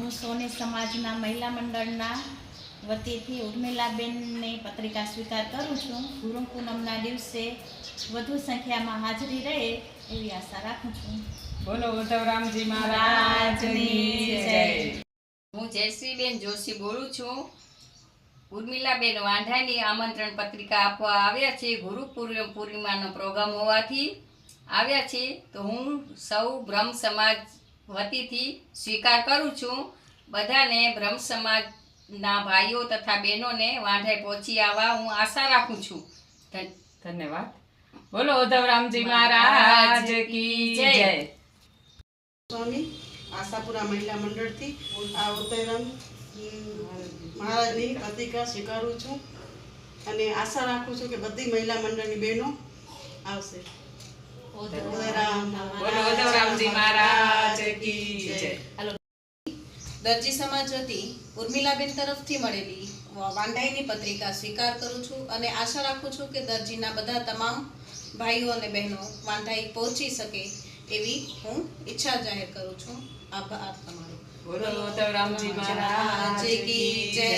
હું સોની સમાજના મહિલા મંડળના વતીથી ઉર્મિલાબેનની પત્રિકા સ્વીકાર કરું છું. ગુરુ પૂનમના દિવસે વધુ સંખ્યામાં હાજરી રહે એવી આશા રાખું છું. બોલો ઉદ્ધવરામજી મહારાજની જય. હું જયશ્રીબેન જોશી બોલું છું. ઉર્મિલાબેન વાંઢાની આમંત્રણ પત્રિકા આપવા આવ્યા છે. ગુરુ પૂર્ણ પૂર્ણિમાનો પ્રોગ્રામ હોવાથી આવ્યા છે. તો હું સૌ બ્રહ્મ સમાજ વતીથી સ્વીકાર કરું છું. બધાને બ્રહ્મ સમાજના ભાઈઓ તથા બહેનોને વાંઢાઈ પહોંચી આવવા હું આશા રાખું છું. ધન્યવાદ. બોલો ઉદ્ધવરામજી મહારાજ કી જય. સ્વામી આશાપુરા મહિલા મંડળથી આ ઉત્તરામ મહારાજની પ્રતિકા સ્વીકારું છું અને આશા રાખું છું કે બધી મહિલા મંડળની બહેનો આવશે. ઉદયરામ બોલો ઉદ્ધવરામજી મહારાજ. દરજી સમાજ વતી ઉર્મિલાબેન તરફથી મળેલી વાંઢાઈની પત્રિકા સ્વીકાર કરું છું અને આશા રાખું છું કે દરજીના બધા તમામ ભાઈઓ અને બહેનો વાંઢાઈ પહોંચી શકે એવી હું ઈચ્છા જાહેર કરું છું. આભાર તમારો. બોલો ઉદ્ધવરામજી મહારાજ કી જય